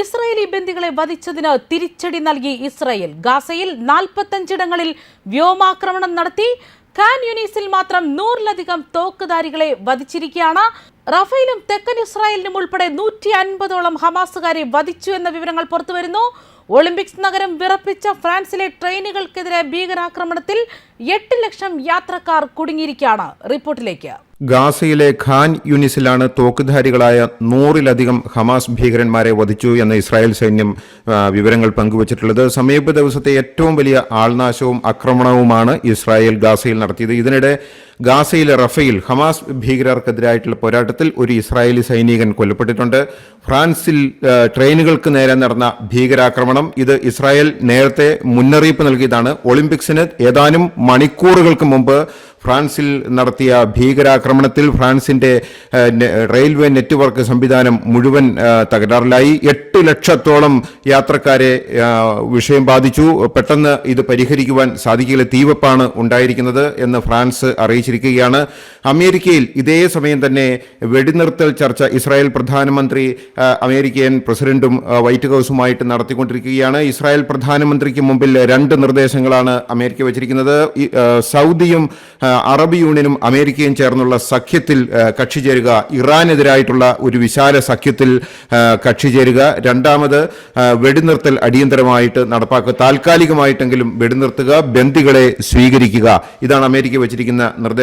Israeli ബന്ദികളെ വധിച്ചതിന് തിരിച്ചടി നൽകി ഇസ്രായേൽ. ഗാസയിൽ നാൽപ്പത്തഞ്ചിടങ്ങളിൽ വ്യോമാക്രമണം നടത്തി. കാൻ യൂണീസിൽ മാത്രം നൂറിലധികം തോക്കുധാരികളെ വധിച്ചിരിക്കുകയാണ്. റഫേലും തെക്കൻ ഇസ്രായേലിനും ഉൾപ്പെടെ നൂറ്റി അൻപതോളം ഹമാസുകാരെ വധിച്ചു എന്ന വിവരങ്ങൾ പുറത്തുവരുന്നു. ഒളിമ്പിക്സ് നഗരം വിറപ്പിച്ച ഫ്രാൻസിലെ ട്രെയിനുകൾക്കെതിരെ ഭീകരാക്രമണത്തിൽ എട്ട് ലക്ഷം യാത്രക്കാർ കുടുങ്ങിയിരിക്കുകയാണ്. റിപ്പോർട്ടിലേക്ക്. ഗാസയിലെ ഖാൻ യൂണിസിലാണ് തോക്കുധാരികളായ നൂറിലധികം ഹമാസ് ഭീകരന്മാരെ വധിച്ചു എന്ന് ഇസ്രായേൽ സൈന്യം വിവരങ്ങൾ പങ്കുവച്ചിട്ടുള്ളത്. സമീപ ദിവസത്തെ ഏറ്റവും വലിയ ആൾനാശവും ആക്രമണവുമാണ് ഇസ്രായേൽ ഗാസയിൽ നടത്തിയത്. ഇതിനിടെ ഗാസയിലെ റഫയിൽ ഹമാസ് ഭീകരർക്കെതിരായിട്ടുള്ള പോരാട്ടത്തിൽ ഒരു ഇസ്രായേലി സൈനികൻ കൊല്ലപ്പെട്ടിട്ടുണ്ട്. ഫ്രാൻസിൽ ട്രെയിനുകൾക്ക് നേരെ നടന്ന ഭീകരാക്രമണം. ഇത് ഇസ്രായേൽ നേരത്തെ മുന്നറിയിപ്പ് നൽകിയതാണ്. ഒളിമ്പിക്സിന് ഏതാനും മണിക്കൂറുകൾക്ക് മുമ്പ് ഫ്രാൻസിൽ നടത്തിയ ഭീകരാക്രമണത്തിൽ ഫ്രാൻസിന്റെ റെയിൽവേ നെറ്റ്വർക്ക് സംവിധാനം മുഴുവൻ തകരാറിലായി. എട്ട് ലക്ഷത്തോളം യാത്രക്കാരെ വിഷയം ബാധിച്ചു. പെട്ടെന്ന് ഇത് പരിഹരിക്കുവാൻ സാധിക്കില്ല. തീവപ്പാണ് ഉണ്ടായിരിക്കുന്നത് എന്ന് ഫ്രാൻസ് അറിയിച്ചിരിക്കുകയാണ് അമേരിക്കയിൽ ഇതേ സമയം തന്നെ വെടിനിർത്തൽ ചർച്ച ഇസ്രായേൽ പ്രധാനമന്ത്രി അമേരിക്കൻ പ്രസിഡന്റും വൈറ്റ് ഹൗസുമായിട്ട് നടത്തിക്കൊണ്ടിരിക്കുകയാണ്. ഇസ്രായേൽ പ്രധാനമന്ത്രിക്ക് മുമ്പിൽ രണ്ട് നിർദ്ദേശങ്ങളാണ് അമേരിക്ക വച്ചിരിക്കുന്നത്. സൗദിയും അറബ് യൂണിയനും അമേരിക്കയും ചേർന്നുള്ള സഖ്യത്തിൽ കക്ഷി ചേരുക ഇറാനെതിരായിട്ടുള്ള ഒരു വിശാല സഖ്യത്തിൽ കക്ഷി ചേരുക. രണ്ടാമത് വെടിനിർത്തൽ അടിയന്തരമായിട്ട് നടപ്പാക്കുക. താൽക്കാലികമായിട്ടെങ്കിലും വെടിനിർത്തുക ബന്ദികളെ സ്വീകരിക്കുക. ഇതാണ് അമേരിക്ക വച്ചിരിക്കുന്ന നിർദ്ദേശം.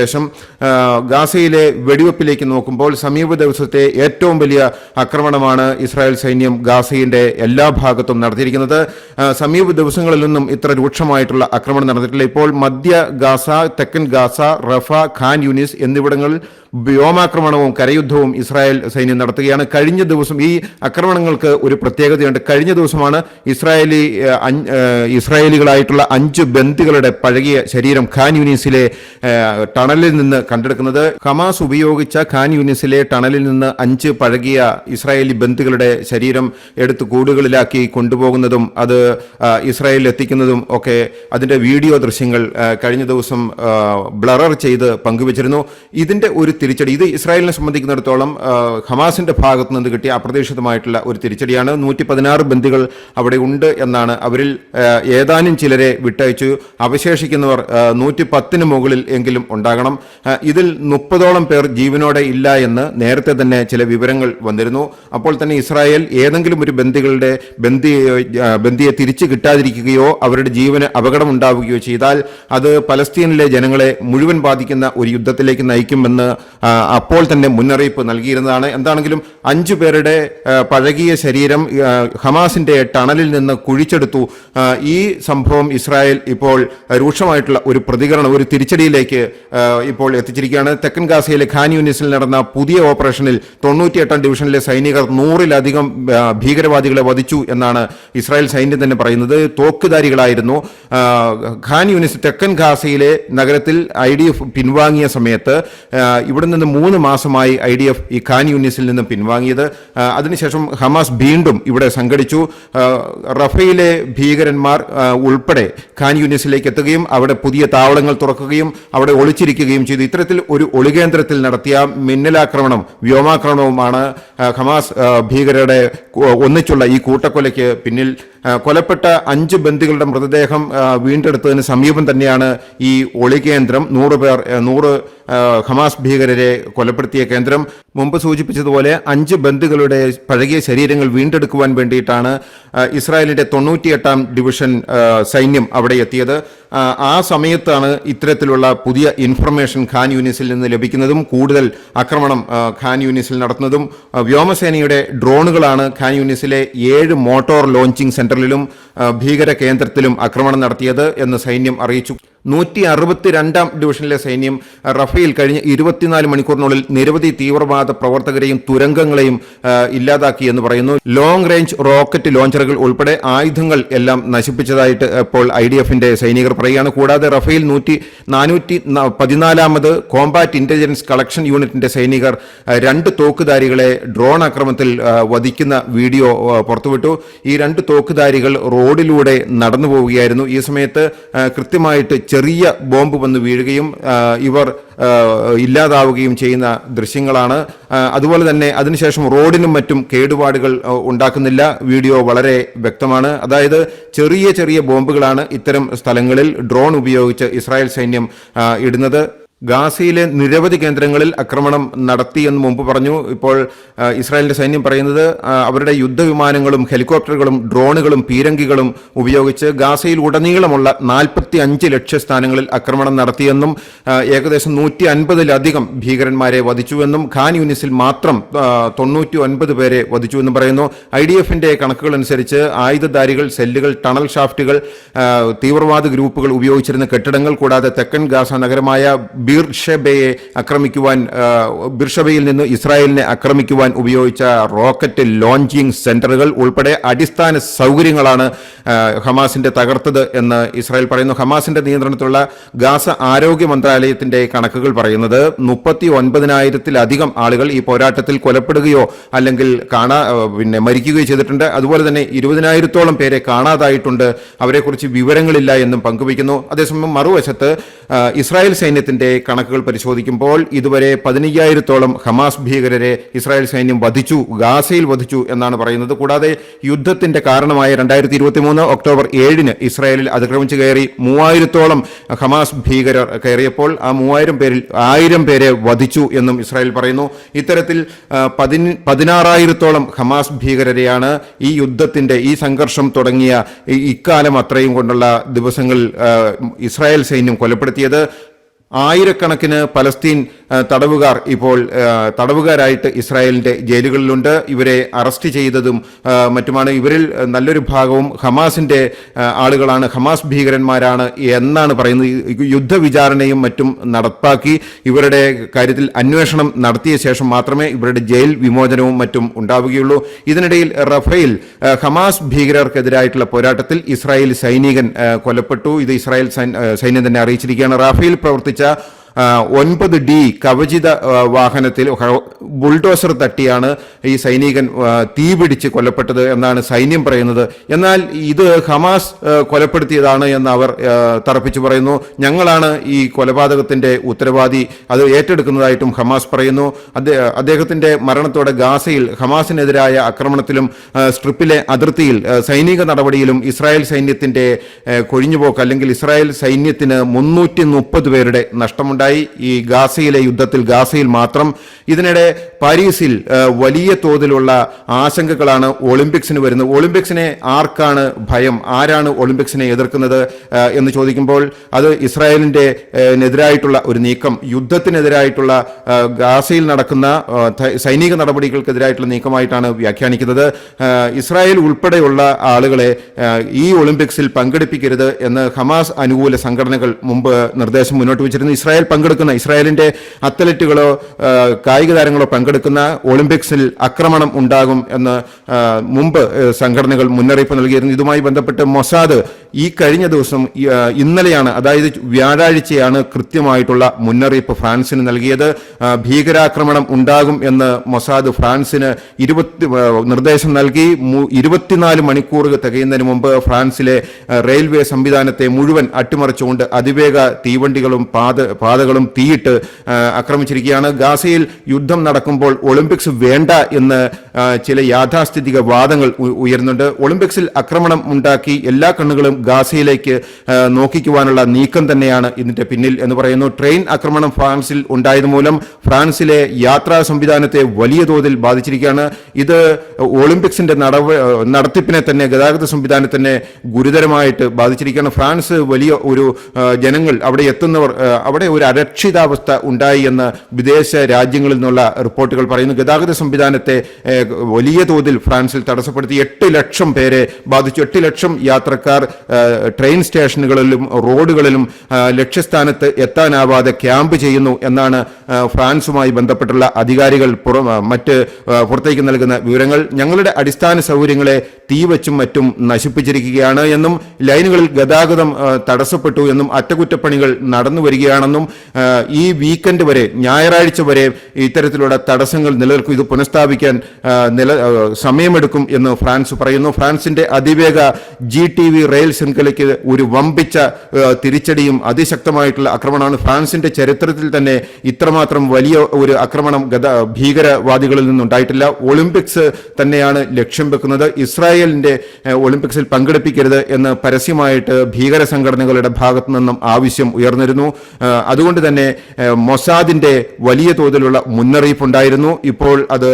ആ, ഗാസയിലെ വെടിവെപ്പിലേക്ക് നോക്കുമ്പോൾ സമീപ ദിവസത്തെ ഏറ്റവും വലിയ ആക്രമണമാണ് ഇസ്രായേൽ സൈന്യം ഗാസയുടെ എല്ലാ ഭാഗത്തും നടത്തിയിരിക്കുന്നത്. സമീപ ദിവസങ്ങളിലൊന്നും ഇത്ര രൂക്ഷമായിട്ടുള്ള ആക്രമണം നടന്നിട്ടില്ല. ഇപ്പോൾ മധ്യ ഗാസ തെക്കൻ ഗാസ റഫ ഖാൻ യൂനിസ് എന്നിവിടങ്ങളിൽ വ്യോമാക്രമണവും കരയുദ്ധവും ഇസ്രായേൽ സൈന്യം നടത്തുകയാണ്. കഴിഞ്ഞ ദിവസം ഈ ആക്രമണങ്ങൾക്ക് ഒരു പ്രത്യേകതയുണ്ട്. കഴിഞ്ഞ ദിവസമാണ് ഇസ്രായേലി ഇസ്രായേലികളായിട്ടുള്ള അഞ്ച് ബന്ദികളുടെ പഴകിയ ശരീരം ഖാൻ യൂനിസിലെ ടണലിൽ നിന്ന് കണ്ടെടുക്കുന്നത് ഹമാസ് ഉപയോഗിച്ച ഖാൻ യൂണിസിലെ ടണലിൽ നിന്ന് അഞ്ച് പഴകിയ ഇസ്രായേലി ബന്ധുക്കളുടെ ശരീരം എടുത്ത് കൂടുകളിലാക്കി കൊണ്ടുപോകുന്നതും അത് ഇസ്രായേലിൽ എത്തിക്കുന്നതും ഒക്കെ അതിന്റെ വീഡിയോ ദൃശ്യങ്ങൾ കഴിഞ്ഞ ദിവസം ബ്ലറർ ചെയ്ത് പങ്കുവച്ചിരുന്നു. ഇതിന്റെ ഒരു തിരിച്ചടി ഇത് ഇസ്രായേലിനെ സംബന്ധിക്കുന്നിടത്തോളം ഹമാസിന്റെ ഭാഗത്തു നിന്ന് കിട്ടിയ അപ്രതീക്ഷിതമായിട്ടുള്ള ഒരു തിരിച്ചടിയാണ്. നൂറ്റി പതിനാറ് ബന്ദികൾ അവിടെ ഉണ്ട് എന്നാണ് അവരിൽ ഏതാനും ചിലരെ വിട്ടയച്ചു. അവശേഷിക്കുന്നവർ നൂറ്റി പത്തിന് മുകളിൽ എങ്കിലും ഉണ്ടാകണം. ഇതിൽ മുപ്പതോളം പേർ ജീവനോടെ ഇല്ല എന്ന് നേരത്തെ തന്നെ ചില വിവരങ്ങൾ വന്നിരുന്നു. അപ്പോൾ തന്നെ ഇസ്രായേൽ ഏതെങ്കിലും ഒരു ബന്ദികളുടെ ബന്ദി ബന്ദിയെ തിരിച്ചു കിട്ടാതിരിക്കുകയോ അവരുടെ ജീവന് അപകടമുണ്ടാവുകയോ ചെയ്താൽ അത് പലസ്തീനിലെ ജനങ്ങളെ മുഴുവൻ ബാധിക്കുന്ന ഒരു യുദ്ധത്തിലേക്ക് നയിക്കുമെന്ന് അപ്പോൾ തന്നെ മുന്നറിയിപ്പ് നൽകിയിരുന്നതാണ്. എന്താണെങ്കിലും അഞ്ചു പേരുടെ പഴകിയ ശരീരം ഹമാസിന്റെ ടണലിൽ നിന്ന് കുഴിച്ചെടുത്തു. ഈ സംഭവം ഇസ്രായേൽ ഇപ്പോൾ രൂക്ഷമായിട്ടുള്ള ഒരു പ്രതികരണം ഒരു തിരിച്ചടിയിലേക്ക് ഇപ്പോൾ എത്തിച്ചിരിക്കുകയാണ്. തെക്കൻ ഗാസയിലെ ഖാൻ യൂണിസിൽ നടന്ന പുതിയ ഓപ്പറേഷനിൽ തൊണ്ണൂറ്റിയെട്ടാം ഡിവിഷനിലെ സൈനികർ നൂറിലധികം ഭീകരവാദികളെ വധിച്ചു എന്നാണ് ഇസ്രായേൽ സൈന്യം തന്നെ പറയുന്നത്. തോക്കുധാരികളായിരുന്നു. ഖാൻ യൂണിസ് തെക്കൻ ഗാസയിലെ നഗരത്തിൽ ഐ ഡി എഫ് പിൻവാങ്ങിയ സമയത്ത് ഇവിടെ നിന്ന് മൂന്ന് മാസമായി ഐ ഡി എഫ് ഈ ഖാൻ യൂണിസിൽ നിന്ന് പിൻവാങ്ങിയത്. അതിനുശേഷം ഹമാസ് വീണ്ടും ഇവിടെ സംഘടിച്ചു. റഫയിലെ ഭീകരന്മാർ ഉൾപ്പെടെ ഖാൻ യൂണിസിലേക്ക് എത്തുകയും അവിടെ പുതിയ താവളങ്ങൾ തുറക്കുകയും അവിടെ ഒളിച്ചിരിക്കുകയും ചെയ്തു. ഇത്തരത്തിൽ ഒരു ഒളികേന്ദ്രത്തിൽ നടത്തിയ മിന്നലാക്രമണം വ്യോമാക്രമണവുമാണ് ഹമാസ് ഭീകരരുടെ ഒന്നിച്ചുള്ള ഈ കൂട്ടക്കൊലയ്ക്ക് പിന്നിൽ കൊലപ്പെട്ട അഞ്ച് ബന്ദികളുടെ മൃതദേഹം വീണ്ടെടുത്തതിന് സമീപം തന്നെയാണ് ഈ ഒളികേന്ദ്രം നൂറ് പേർ നൂറ് ഹമാസ് ഭീകരരെ കൊലപ്പെടുത്തിയ കേന്ദ്രം. മുമ്പ് സൂചിപ്പിച്ചതുപോലെ അഞ്ച് ബന്ദികളുടെ പഴകിയ ശരീരങ്ങൾ വീണ്ടെടുക്കുവാൻ വേണ്ടിയിട്ടാണ് ഇസ്രായേലിന്റെ തൊണ്ണൂറ്റിയെട്ടാം ഡിവിഷൻ സൈന്യം അവിടെ എത്തിയത്. ആ, സമയത്താണ് ഇത്തരത്തിലുള്ള പുതിയ ഇൻഫർമേഷൻ ഖാൻ യൂണിസിൽ നിന്ന് ലഭിക്കുന്നതും കൂടുതൽ ആക്രമണം ഖാൻ യൂണിസിൽ നടത്തുന്നതും. വ്യോമസേനയുടെ ഡ്രോണുകളാണ് ഖാൻ യൂണിസിലെ ഏഴ് മോട്ടോർ ലോഞ്ചിംഗ് സെന്ററിലും ഭീകര കേന്ദ്രത്തിലും ആക്രമണം നടത്തിയത് എന്ന് സൈന്യം അറിയിച്ചു. നൂറ്റി അറുപത്തിരണ്ടാം ഡിവിഷനിലെ സൈന്യം റഫേൽ കഴിഞ്ഞ ഇരുപത്തിനാല് മണിക്കൂറിനുള്ളിൽ നിരവധി തീവ്രവാദ പ്രവർത്തകരെയും തുരങ്കങ്ങളെയും ഇല്ലാതാക്കി എന്ന് പറയുന്നു. ലോങ് റേഞ്ച് റോക്കറ്റ് ലോഞ്ചറുകൾ ഉൾപ്പെടെ ആയുധങ്ങൾ എല്ലാം നശിപ്പിച്ചതായിട്ട് ഇപ്പോൾ ഐ ഡി എഫിന്റെ സൈനികർ പറയുകയാണ്. കൂടാതെ റഫേൽ നൂറ്റി നാനൂറ്റി പതിനാലാമത് കോമ്പാറ്റ് ഇന്റലിജൻസ് കളക്ഷൻ യൂണിറ്റിന്റെ സൈനികർ രണ്ട് തോക്കുധാരികളെ ഡ്രോൺ ആക്രമണത്തിൽ വധിക്കുന്ന വീഡിയോ പുറത്തുവിട്ടു. ഈ രണ്ട് തോക്കുധാരികൾ റോഡിലൂടെ നടന്നു പോവുകയായിരുന്നു ഈ സമയത്ത് കൃത്യമായിട്ട് ചെറിയ ബോംബ് വന്ന് വീഴുകയും ഇവർ ഇല്ലാതാവുകയും ചെയ്യുന്ന ദൃശ്യങ്ങളാണ്. അതുപോലെ തന്നെ അതിനുശേഷം റോഡിനും മറ്റും കേടുപാടുകൾ ഉണ്ടാക്കുന്നില്ല. വീഡിയോ വളരെ വ്യക്തമാണ്. അതായത് ചെറിയ ചെറിയ ബോംബുകളാണ് ഇത്തരം സ്ഥലങ്ങളിൽ ഡ്രോൺ ഉപയോഗിച്ച് ഇസ്രായേൽ സൈന്യം ഇടുന്നത്. ഗാസയിലെ നിരവധി കേന്ദ്രങ്ങളിൽ ആക്രമണം നടത്തി എന്ന് മുമ്പ് പറഞ്ഞു. ഇപ്പോൾ ഇസ്രായേലിന്റെ സൈന്യം പറയുന്നത് അവരുടെ യുദ്ധവിമാനങ്ങളും ഹെലികോപ്റ്ററുകളും ഡ്രോണുകളും പീരങ്കികളും ഉപയോഗിച്ച് ഗാസയിൽ ഉടനീളമുള്ള നാൽപ്പത്തി അഞ്ച് ലക്ഷ്യസ്ഥാനങ്ങളിൽ ആക്രമണം നടത്തിയെന്നും ഏകദേശം നൂറ്റി അൻപതിലധികം ഭീകരന്മാരെ വധിച്ചുവെന്നും ഖാൻ യൂണിസിൽ മാത്രം തൊണ്ണൂറ്റി ഒൻപത് പേരെ വധിച്ചുവെന്നും പറയുന്നു. ഐ ഡി എഫിന്റെ കണക്കുകളനുസരിച്ച് ആയുധധാരികൾ സെല്ലുകൾ ടണൽ ഷാഫ്റ്റുകൾ തീവ്രവാദ ഗ്രൂപ്പുകൾ ഉപയോഗിച്ചിരുന്ന കെട്ടിടങ്ങൾ കൂടാതെ തെക്കൻ ഗാസ നഗരമായ ബീർഷബയെ ആക്രമിക്കുവാൻ ബിർഷബയിൽ നിന്ന് ഇസ്രായേലിനെ ആക്രമിക്കുവാൻ ഉപയോഗിച്ച റോക്കറ്റ് ലോഞ്ചിങ് സെന്ററുകൾ ഉൾപ്പെടെ അടിസ്ഥാന സൗകര്യങ്ങളാണ് ഹമാസിന്റെ തകർത്തത് എന്ന് ഇസ്രായേൽ പറയുന്നു. ഹമാസിന്റെ നിയന്ത്രണത്തിലുള്ള ഗാസ ആരോഗ്യ മന്ത്രാലയത്തിന്റെ കണക്കുകൾ പറയുന്നത് മുപ്പത്തി ഒൻപതിനായിരത്തിലധികം ആളുകൾ ഈ പോരാട്ടത്തിൽ കൊലപ്പെടുകയോ അല്ലെങ്കിൽ കാണാ പിന്നെ മരിക്കുകയോ ചെയ്തിട്ടുണ്ട്. അതുപോലെ തന്നെ ഇരുപതിനായിരത്തോളം പേരെ കാണാതായിട്ടുണ്ട്. അവരെക്കുറിച്ച് വിവരങ്ങളില്ല എന്നും പങ്കുവയ്ക്കുന്നു. അതേസമയം മറുവശത്ത് ഇസ്രായേൽ സൈന്യത്തിന്റെ കണക്കുകൾ പരിശോധിക്കുമ്പോൾ ഇതുവരെ പതിനയ്യായിരത്തോളം ഹമാസ് ഭീകരരെ ഇസ്രായേൽ സൈന്യം വധിച്ചു ഗാസയിൽ വധിച്ചു എന്നാണ് പറയുന്നത്. കൂടാതെ യുദ്ധത്തിന്റെ കാരണമായ രണ്ടായിരത്തി ഇരുപത്തി മൂന്ന് ഒക്ടോബർ ഏഴിന് ഇസ്രായേലിൽ അതിക്രമിച്ചു കയറി മൂവായിരത്തോളം ഹമാസ് ഭീകരർ കയറിയപ്പോൾ ആ മൂവായിരം പേരിൽ ആയിരം പേരെ വധിച്ചു എന്നും ഇസ്രായേൽ പറയുന്നു. ഇത്തരത്തിൽ ആ, പതിന പതിനാറായിരത്തോളം ഹമാസ് ഭീകരരെയാണ് ഈ യുദ്ധത്തിന്റെ ഈ സംഘർഷം തുടങ്ങിയ ഇക്കാലം അത്രയും കൊണ്ടുള്ള ദിവസങ്ങളിൽ ഇസ്രായേൽ സൈന്യം കൊലപ്പെടുത്തിയത്. ആയിരക്കണക്കിന് പലസ്തീൻ തടവുകാർ ഇപ്പോൾ തടവുകാരായിട്ട് ഇസ്രായേലിന്റെ ജയിലുകളിലുണ്ട്. ഇവരെ അറസ്റ്റ് ചെയ്തതും മറ്റുമാണ്. ഇവരിൽ നല്ലൊരു ഭാഗവും ഹമാസിന്റെ ആളുകളാണ്. ഹമാസ് ഭീകരന്മാരാണ് എന്നാണ് പറയുന്നത്. യുദ്ധ യുദ്ധവിചാരണയും മറ്റും നടപ്പാക്കി. ഇവരുടെ കാര്യത്തിൽ അന്വേഷണം നടത്തിയ ശേഷം മാത്രമേ ഇവരുടെ ജയിൽ വിമോചനവും മറ്റും ഉണ്ടാവുകയുള്ളൂ. ഇതിനിടയിൽ റഫേൽ ഹമാസ് ഭീകരർക്കെതിരായിട്ടുള്ള പോരാട്ടത്തിൽ ഇസ്രായേൽ സൈനികൻ കൊല്ലപ്പെട്ടു. ഇത് ഇസ്രായേൽ സൈന്യം തന്നെ അറിയിച്ചിരിക്കുകയാണ്. റാഫേൽ പ്രവർത്തിച്ച ആ, ഒൻപത് ഡി കവചിത വാഹനത്തിൽ ബുൾഡോസർ തട്ടിയാണ് ഈ സൈനികൻ തീപിടിച്ച് കൊല്ലപ്പെട്ടത് എന്നാണ് സൈന്യം പറയുന്നത്. എന്നാൽ ഇത് ഹമാസ് കൊലപ്പെടുത്തിയതാണ് എന്ന് അവർ തറപ്പിച്ചു പറയുന്നു. ഞങ്ങളാണ് ഈ കൊലപാതകത്തിന്റെ ഉത്തരവാദി. അത് ഏറ്റെടുക്കുന്നതായിട്ടും ഹമാസ് പറയുന്നു. അദ്ദേഹ- അദ്ദേഹത്തിന്റെ മരണത്തോടെ ഗാസയിൽ ഹമാസിനെതിരായ ആക്രമണത്തിലും സ്ട്രിപ്പിലെ അതിർത്തിയിൽ സൈനിക നടപടിയിലും ഇസ്രായേൽ സൈന്യത്തിന്റെ കൊഴിഞ്ഞുപോക്ക് അല്ലെങ്കിൽ ഇസ്രായേൽ സൈന്യത്തിന് മുന്നൂറ്റി പേരുടെ നഷ്ടമുണ്ടായി. ഈ ഗാസയിലെ യുദ്ധത്തിൽ ഗാസയിൽ മാത്രം. ഇതിനിടെ പാരീസിൽ വലിയ തോതിലുള്ള ആശങ്കകളാണ് ഒളിമ്പിക്സിന് വരുന്നത്. ഒളിമ്പിക്സിനെ ആർക്കാണ് ഭയം? ആരാണ് ഒളിമ്പിക്സിനെ എതിർക്കുന്നത്? എന്ന് ചോദിക്കുമ്പോൾ അത് ഇസ്രായേലിന്റെ എതിരായിട്ടുള്ള ഒരു നീക്കം യുദ്ധത്തിനെതിരായിട്ടുള്ള ഗാസയിൽ നടക്കുന്ന സൈനിക നടപടികൾക്കെതിരായിട്ടുള്ള നീക്കമായിട്ടാണ് വ്യാഖ്യാനിക്കുന്നത്. ഇസ്രായേൽ ഉൾപ്പെടെയുള്ള ആളുകളെ ഈ ഒളിമ്പിക്സിൽ പങ്കെടുപ്പിക്കരുത് എന്ന് ഹമാസ് അനുകൂല സംഘടനകൾ മുമ്പ് നിർദ്ദേശം മുന്നോട്ട് വെച്ചിരുന്നു. ഇസ്രായേൽ പങ്കെടുക്കുന്ന ഇസ്രായേലിന്റെ അത്ലറ്റുകളോ കായിക താരങ്ങളോ പങ്കെടുക്കുന്ന ഒളിമ്പിക്സിൽ ആക്രമണം ഉണ്ടാകും എന്ന് മുമ്പ് സംഘടനകൾ മുന്നറിയിപ്പ് നൽകിയിരുന്നു. ഇതുമായി ബന്ധപ്പെട്ട് മൊസാദ് ഈ കഴിഞ്ഞ ദിവസം ഇന്നലെയാണ് അതായത് വ്യാഴാഴ്ചയാണ് കൃത്യമായിട്ടുള്ള മുന്നറിയിപ്പ് ഫ്രാൻസിന് നൽകിയത്. ഭീകരാക്രമണം ഉണ്ടാകും എന്ന് മൊസാദ് ഫ്രാൻസിന് ഇരുപത്തി നിർദ്ദേശം നൽകി. ഇരുപത്തിനാല് മണിക്കൂർ തികയുന്നതിന് മുമ്പ് ഫ്രാൻസിലെ റെയിൽവേ സംവിധാനത്തെ മുഴുവൻ അട്ടിമറിച്ചുകൊണ്ട് അതിവേഗ തീവണ്ടികളും പാത പാതകളും തീയിട്ട് ആക്രമിച്ചിരിക്കുകയാണ്. ഗാസയിൽ യുദ്ധം നടക്കുമ്പോൾ ഒളിമ്പിക്സ് വേണ്ട എന്ന് ചില യാഥാസ്ഥിതിക വാദങ്ങൾ ഉയരുന്നുണ്ട്. ഒളിമ്പിക്സിൽ ആക്രമണം ഉണ്ടാക്കി എല്ലാ കണ്ണുകളും ഗാസയിലേക്ക് നോക്കിക്കുവാനുള്ള നീക്കം തന്നെയാണ് ഇതിന്റെ പിന്നിൽ എന്ന് പറയുന്നു. ട്രെയിൻ ആക്രമണം ഫ്രാൻസിൽ ഉണ്ടായത് മൂലം ഫ്രാൻസിലെ യാത്രാ സംവിധാനത്തെ വലിയ തോതിൽ ബാധിച്ചിരിക്കുകയാണ്. ഇത് ഒളിമ്പിക്സിന്റെ നടത്തിപ്പിനെ തന്നെ ഗതാഗത സംവിധാനത്തിനെ ഗുരുതരമായിട്ട് ബാധിച്ചിരിക്കുകയാണ്. ഫ്രാൻസ് വലിയ ഒരു ജനങ്ങൾ അവിടെ എത്തുന്നവർ അവിടെ ഒരു അരക്ഷിതാവസ്ഥ ഉണ്ടായി എന്ന് വിദേശ രാജ്യങ്ങളിൽ നിന്നുള്ള റിപ്പോർട്ടുകൾ പറയുന്നു. ഗതാഗത സംവിധാനത്തെ വലിയ തോതിൽ ഫ്രാൻസിൽ തടസ്സപ്പെടുത്തി. എട്ട് ലക്ഷം പേരെ ബാധിച്ചു. എട്ട് ലക്ഷം യാത്രക്കാർ ട്രെയിൻ സ്റ്റേഷനുകളിലും റോഡുകളിലും ലക്ഷ്യസ്ഥാനത്ത് എത്താനാവാതെ ക്യാമ്പ് ചെയ്യുന്നു എന്നാണ് ഫ്രാൻസുമായി ബന്ധപ്പെട്ടുള്ള അധികാരികൾ മറ്റ് പുറത്തേക്ക് നൽകുന്ന വിവരങ്ങൾ. ഞങ്ങളുടെ അടിസ്ഥാന സൗകര്യങ്ങളെ തീവച്ചും മറ്റും നശിപ്പിച്ചിരിക്കുകയാണ് എന്നും ലൈനുകളിൽ ഗതാഗതം തടസ്സപ്പെട്ടു എന്നും അറ്റകുറ്റപ്പണികൾ നടന്നു വരികയാണെന്നും ഈ വീക്കെൻഡ് വരെ ഞായറാഴ്ച വരെ ഇത്തരത്തിലുള്ള തടസ്സങ്ങൾ നിലനിൽക്കും. ഇത് പുനഃസ്ഥാപിക്കാൻ നില സമയമെടുക്കും എന്ന് ഫ്രാൻസ് പറയുന്നു. ഫ്രാൻസിന്റെ അതിവേഗ ജി ടി വി റെയിൽ ശൃംഖലയ്ക്ക് ഒരു വമ്പിച്ച തിരിച്ചടിയും അതിശക്തമായിട്ടുള്ള ആക്രമണമാണ്. ഫ്രാൻസിന്റെ ചരിത്രത്തിൽ തന്നെ ഇത്രമാത്രം വലിയ ഒരു ആക്രമണം ഗത ഭീകരവാദികളിൽ നിന്നുണ്ടായിട്ടില്ല. ഒളിമ്പിക്സ് തന്നെയാണ് ലക്ഷ്യം വെക്കുന്നത്. ഇസ്രായേലിന്റെ ഒളിമ്പിക്സിൽ പങ്കെടുപ്പിക്കരുത് എന്ന് പരസ്യമായിട്ട് ഭീകര സംഘടനകളുടെ ഭാഗത്തു നിന്നും ആവശ്യം ഉയർന്നിരുന്നു. അതുകൊണ്ട് തന്നെ മൊസാദിന്റെ വലിയ തോതിലുള്ള മുന്നറിയിപ്പുണ്ടായിരുന്നു. ഇപ്പോൾ അത്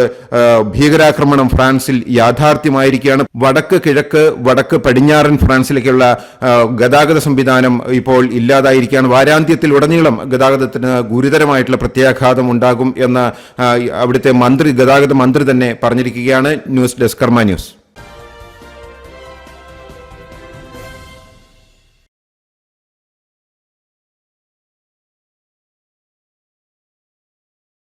ഭീകരാക്രമണം ഫ്രാൻസിൽ യാഥാർത്ഥ്യമായിരിക്കുകയാണ്. വടക്ക് കിഴക്ക് വടക്ക് പടിഞ്ഞാറൻ ഫ്രാൻസിലേക്കുള്ള ഏഹ്, ഗതാഗത സംവിധാനം ഇപ്പോൾ ഇല്ലാതായിരിക്കുകയാണ്. വാരാന്ത്യത്തിൽ ഉടനീളം ഗതാഗതത്തിന് ഗുരുതരമായിട്ടുള്ള പ്രത്യാഘാതം ഉണ്ടാകും എന്ന് അവിടുത്തെ മന്ത്രി ഗതാഗത മന്ത്രി തന്നെ പറഞ്ഞിരിക്കുകയാണ്. News desk Karma News.